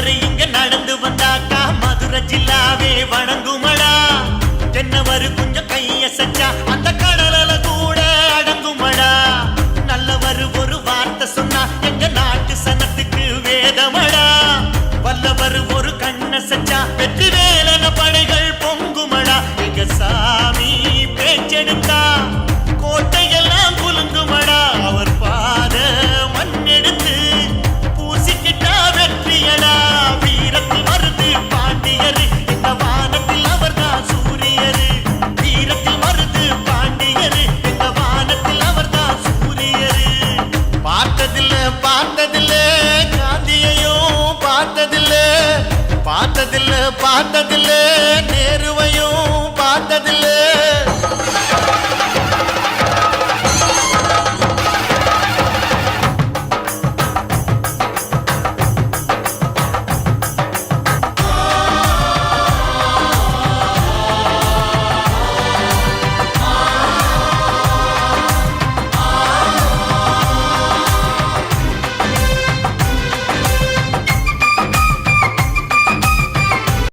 அவர் இங்க நடந்து வந்தாக்கா. மதுரை ஜில்லாவே வணங்குமடா. தென்னவர் கொஞ்சம் கைய சச்சா அந்த கடல கூட அடங்குமடா. நல்லவர் ஒரு வார்த்தை சொன்னா எங்க நாட்டு சனத்துக்கு வேதமடா. வல்லவர் ஒரு கண்ண சச்சா வெற்றி வேலன படைகள் பார்த்ததில்லை